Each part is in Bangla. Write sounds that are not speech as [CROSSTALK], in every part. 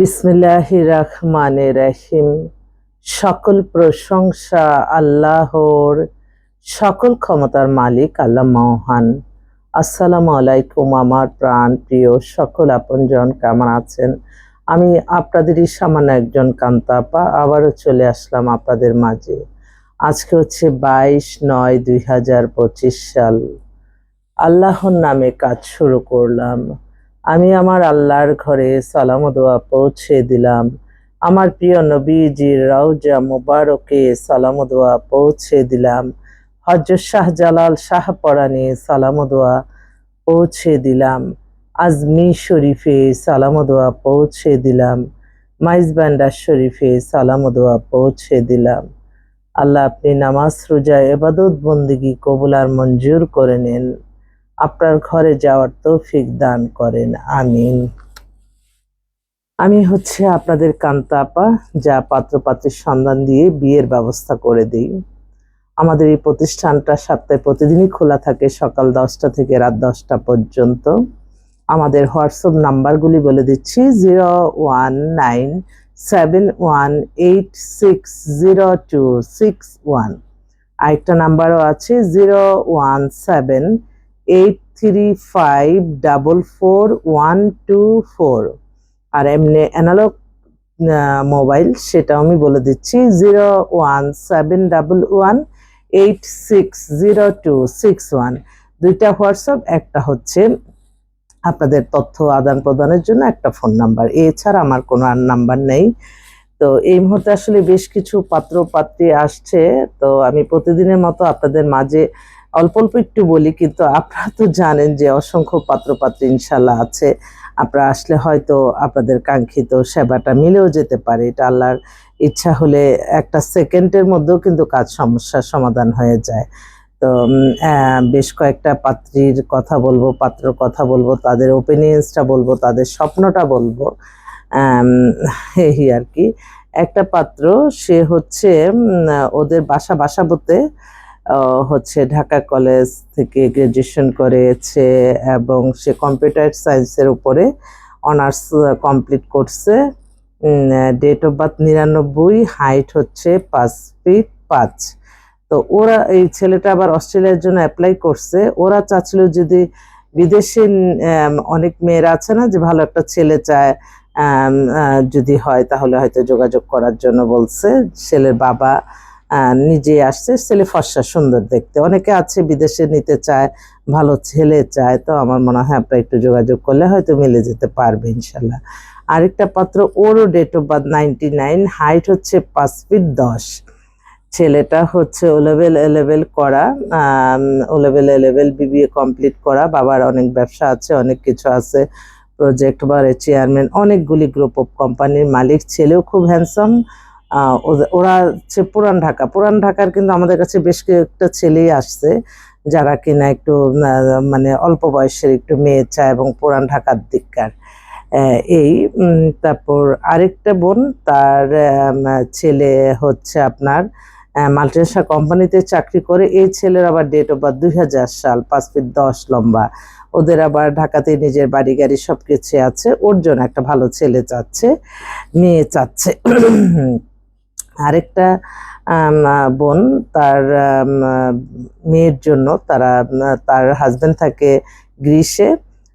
বিসমিল্লাহ রহমান রাহিম সকল প্রশংসা আল্লাহর, সকল ক্ষমতার মালিক আল্লাহ মহান। আসসালামু আলাইকুম আমার প্রাণ প্রিয় সকল আপনজন, কেমন আছেন? আমি আপনাদেরই সামান্য একজন কান্তাপা, আবারও চলে আসলাম আপনাদের মাঝে। আজকে হচ্ছে বাইশ নয় দুই সাল। আল্লাহর নামে কাজ শুরু করলাম। আমি আমার আল্লাহর ঘরে সালাম দোয়া পৌঁছে দিলাম। আমার প্রিয় নবীজির রওজা মুবারকে সালাম দোয়া পৌঁছে দিলাম। হজরত শাহজালাল শাহ পরাণে সালাম দোয়া পৌঁছে দিলাম। আজমি শরীফে সালাম দোয়া পৌঁছে দিলাম। মাইজ বান্ডার শরীফে সালাম দোয়া পৌঁছে দিলাম। আল্লাহ আপনি নামাজ, রোজা এবাদত বন্দিগি কবুলার মঞ্জুর করে নেন। আপনার ঘরে যাওয়ার তৌফিক দান করেন, আমিন। আমি হচ্ছে আপনাদের কান্তা আপা, যা পাত্রপাত্রের সন্ধান দিয়ে বিয়ের ব্যবস্থা করে দিই। আমাদের এই প্রতিষ্ঠানটা সপ্তাহে প্রতিদিনই খোলা থাকে, সকাল দশটা থেকে রাত দশটা পর্যন্ত। আমাদের হোয়াটসঅ্যাপ নাম্বারগুলি বলে দিচ্ছি, zero one nine seven one eight six zero two six one. আরেকটা নাম্বারও আছে, zero one seven eight three five double four one two four আর এমনি অ্যানালগ মোবাইল সেটাও আমি বলে দিচ্ছি zero one seven double one eight six zero two six one দুইটা হোয়াটসঅ্যাপ, একটা হচ্ছে আপনাদের তথ্য আদান প্রদানের জন্য একটা ফোন নাম্বার। এছাড়া আমার কোনো আর নাম্বার নেই। তো এই মুহূর্তে আসলে বেশ কিছু পাত্র পাত্রী আসছে। তো আমি প্রতিদিনের মতো আপনাদের মাঝে অল্প অল্প একটু বলি কিন্তু আপনারা তো জানেন যে অসংখ্য পাত্রপাত্রী ইনশাল্লাহ আছে। আপনারা আসলে হয়তো আপনাদের কাঙ্ক্ষিত সেবাটা মিলেও যেতে পারে। এটা আল্লাহর ইচ্ছা হলে একটা সেকেন্ডের মধ্যেও কিন্তু কাজ সমস্যার সমাধান হয়ে যায়। তো বেশ কয়েকটা পাত্রীর কথা বলব পাত্রর কথা বলব তাদের ওপিনিয়ন্সটা বলব তাদের স্বপ্নটা বলব। এই আর কি। একটা পাত্র সে হচ্ছে ওদের বাসা বাসাবোতে আহ, হচ্ছে ঢাকা কলেজ থেকে গ্রাজুয়েশন করেছে এবং সে কম্পিউটার সায়েন্সের উপরে অনার্স কমপ্লিট করছে। ডেট অফ বার্থ নিরানব্বই হাইট হচ্ছে পাঁচ ফিট পাঁচ। তো ওরা, এই ছেলেটা আবার অস্ট্রেলিয়ার জন্য অ্যাপ্লাই করছে। ওরা চাচ্ছিল যদি বিদেশে অনেক মেয়েরা আছে না যে ভালো একটা ছেলে চায় যদি হয় তাহলে হয়তো যোগাযোগ করার জন্য বলছে। ছেলের বাবা নিজে আসছে, ছেলে ফর্সা, সুন্দর দেখতে। অনেকে আছে, বিদেশে নিতে চায়, ভালো ছেলে চায়, তো আমার মনে হয় আপনারা একটু যোগাযোগ করলে হয়তো মিলে যেতে পারবে, ইনশাল্লাহ। আরেকটা পাত্র, ওরও date of birth ninety nine height হচ্ছে পাঁচ ফিট দশ। ছেলেটা হচ্ছে ও লেভেল এ লেভেল করা O level A level BBA complete করা, বাবার অনেক ব্যবসা আছে, অনেক কিছু আছে প্রজেক্ট বারে চেয়ারম্যান অনেকগুলি গ্রুপ অফ কোম্পানির মালিক, ছেলেও খুব হ্যান্ডসাম ওরা হচ্ছে পুরান ঢাকা। পুরান ঢাকার কিন্তু আমাদের কাছে বেশ কয়েকটা ছেলেই আসছে, যারা কিনা একটু মানে অল্প বয়সের একটু মেয়ে চায় এবং পুরান ঢাকার দিককার। এই তারপর আরেকটা বোন, তার ছেলে হচ্ছে আপনার মাল্টিনেশনাল কোম্পানিতে চাকরি করে। এই ছেলের আবার ডেট অফ বার্থ দুই হাজার সাল, পাঁচ ফিট দশ লম্বা। ওদের আবার ঢাকাতে নিজের বাড়ি গাড়ি সব কিছু আছে। ওর জন্য একটা ভালো ছেলে চাচ্ছে, মেয়ে চাচ্ছে। আরেকটা বোন তার মেয়ের জন্য তারা তার হাজব্যান্ড থাকে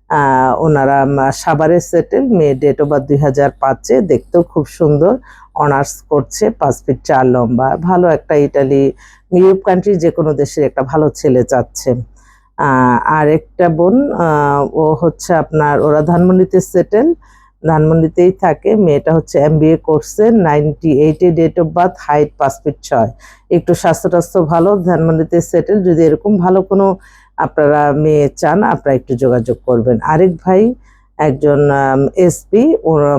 আহ, ওনারা সাভারে সেটেল মেয়ে ডেট অফ বার্থ দুই হাজার পাঁচে দেখতেও খুব সুন্দর অনার্স করছে পাঁচ ফিট চার লম্বা ভালো একটা ইটালি ইউরোপ কান্ট্রি যে কোনো দেশের একটা ভালো ছেলে চাচ্ছে। আর একটা বোন ও হচ্ছে আপনার ওরা ধানমন্ডিতে সেটেল ধানমন্ডিতেই থাকে। মেয়েটা হচ্ছে এম এমবিএ করছে নাইনটি এইটে ডেট অফ বার্থ হাইট পাঁচ ফিট ছয়। একটু স্বাস্থ্য টাস্থ্য ভালো, ধানমন্ডিতে সেটেল যদি এরকম ভালো কোনো আপনারা মেয়ে চান, আপনারা একটু যোগাযোগ করবেন। আরেক ভাই, একজন এসপি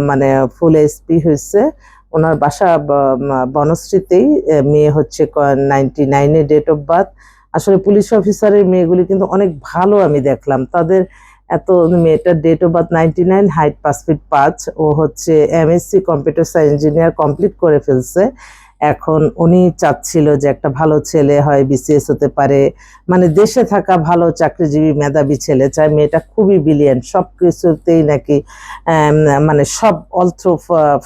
মানে ফুল এসপি হয়েছে। ওনার বাসা বনশ্রীতেই। মেয়ে হচ্ছে নাইনটি নাইনে ডেট অফ বার্থ আসলে পুলিশ অফিসারের মেয়েগুলি কিন্তু অনেক ভালো আমি দেখলাম। তাদের এত মেয়েটার date of birth ninety nine height পাঁচ ফিট পাঁচ। ও হচ্ছে MSc computer science engineer complete করে ফেলছে। এখন উনি চাচ্ছিল যে একটা ভালো ছেলে হয় বিসিএস হতে পারে। মানে দেশে থাকা ভালো চাকরিজীবী মেধাবী ছেলে চায়। মেয়েটা খুবই বিলিয়ন্ট সব কিছুতেই নাকি মানে সব অল থ্রু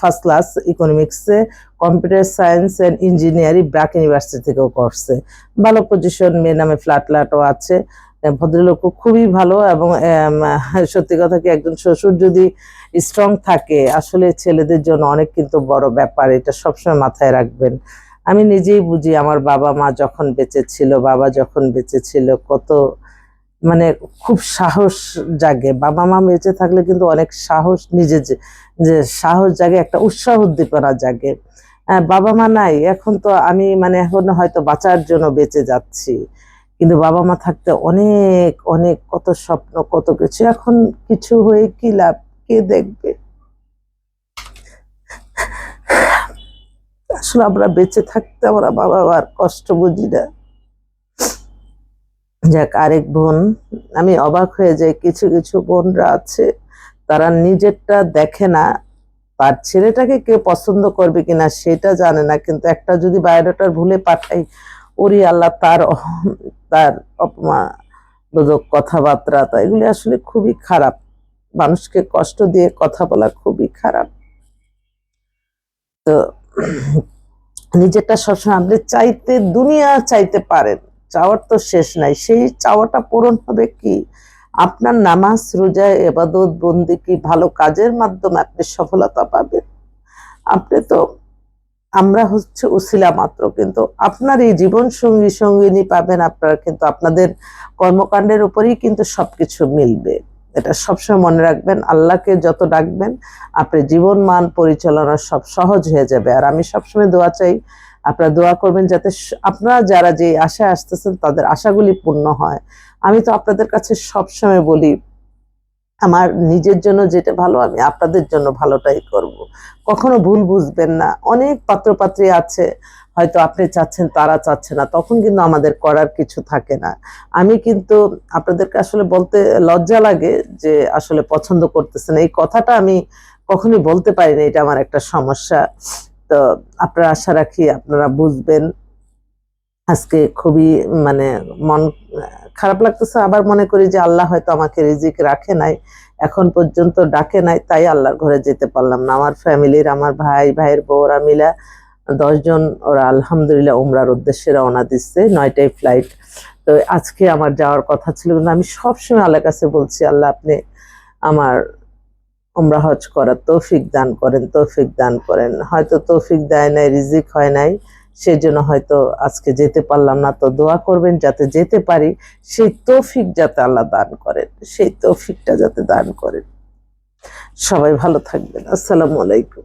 ফার্স্ট ক্লাস ইকোনমিক্সে computer science and engineering BRAC university থেকেও করছে। ভালো পজিশন মেয়ে নামে ফ্ল্যাট ফ্ল্যাটও আছে। আহ, ভদ্রলোকও খুবই ভালো এবং সত্যি কথা কি একজন শ্বশুর যদি স্ট্রং থাকে আসলে ছেলেদের জন্য অনেক কিন্তু বড় ব্যাপার এটা সবসময় মাথায় রাখবেন। আমি নিজেই বুঝি আমার বাবা মা যখন বেঁচে ছিল বাবা যখন বেঁচে ছিল কত মানে খুব সাহস জাগে। বাবা মা বেঁচে থাকলে কিন্তু অনেক সাহস নিজে যে সাহস জাগে একটা উৎসাহ উদ্দীপনা জাগে। বাবা মা নাই এখন তো আমি মানে এখন হয়তো বাঁচার জন্য বেঁচে যাচ্ছি। কিন্তু বাবা মা থাকতে অনেক অনেক, কত স্বপ্ন, কত কিছু। এখন কিছু হয়ে কি লাভ? কে দেখবে? আসলে আমরা বেঁচে থাকতে আমরা বাবা মার কষ্ট বুঝি না। যাক, আরেক বোন। আমি অবাক হয়ে যাই, কিছু কিছু বোনরা আছে, তারা নিজেরটা দেখে না। তার ছেলেটাকে কেউ পছন্দ করবে কিনা সেটা জানে না, কিন্তু একটা যদি বায়োডাটার ভুলে পাঠাই ওরি আল্লাহ তার তার অপমানবোধক কথাবার্তা, তা এগুলি আসলে খুবই খারাপ। মানুষকে কষ্ট দিয়ে কথা বলা খুবই খারাপ। তো [CLEARS THROAT] নিজেরটা সবসময় আপনি চাইতে, দুনিয়া চাইতে পারেন। চাওয়ার তো শেষ নাই। সেই চাওয়াটা পূরণ হবে কি? আপনার নামাজ রোজা এবাদত বন্দি কি ভালো কাজের মাধ্যমে আপনি সফলতা পাবেন। আপনি তো আমরা হচ্ছে উসিলা মাত্র, কিন্তু আপনার এই জীবন সঙ্গী সঙ্গিনী পাবেন আপনারা, কিন্তু আপনাদের কর্মকাণ্ডের উপরেই কিন্তু সবকিছু মিলবে। এটা সবসময় মনে রাখবেন, আল্লাহকে যত ডাকবেন, আপনার জীবন মান পরিচালনা সব সহজ হয়ে যাবে। আর আমি সবসময় দোয়া চাই, আপনারা দোয়া করবেন যাতে আপনারা যারা যে আশায় আসতেছেন, তাদের আশাগুলি পূর্ণ হয়। আমি তো আপনাদের কাছে সবসময় বলি আমার নিজের জন্য যেটা ভালো, আমি আপনাদের জন্য ভালোটাই করব। কখনো ভুল বুঝবেন না। অনেক পাত্রপাত্রী আছে, হয়তো আপনি চাচ্ছেন, তারা চাচ্ছে না। তখন কিন্তু আমাদের করার কিছু থাকে না। আমি কিন্তু আপনাদেরকে আসলে বলতে লজ্জা লাগে যে আসলে পছন্দ করতেছেন। এই কথাটা আমি কখনোই বলতে পারি না এটা আমার একটা সমস্যা। তো আপনারা আশা রাখি আপনারা বুঝবেন। আজকে খুবই মানে মন, খারাপ লাগতেছে। আবার মনে করি যে আল্লাহ হয়তো আমাকে রিজিক রাখে নাই, এখন পর্যন্ত ডাকে নাই, তাই আল্লাহর ঘরে যেতে পারলাম না। আমার ফ্যামিলির, আমার ভাই, ভাইয়ের বউরা মিলা দশজন ওরা আলহামদুলিল্লাহ উমরার উদ্দেশ্যে রওনা দিচ্ছে, নয়টায় ফ্লাইট তো আজকে আমার যাওয়ার কথা ছিল, কিন্তু আমি সবসময় আল্লাহর কাছে বলছি, আল্লাহ, আপনি আমার উমরা হজ করার তৌফিক দান করেন, তৌফিক দান করেন। হয়তো তৌফিক দেয় নাই, রিজিক হয় নাই সেই জন্য হয়তো আজকে যেতে পারলাম না। তো দোয়া করবেন যাতে যেতে পারি, সেই তৌফিক যাতে আল্লাহ দান করেন, সেই তৌফিকটা যাতে দান করেন। সবাই ভালো থাকবেন। আসসালামু আলাইকুম।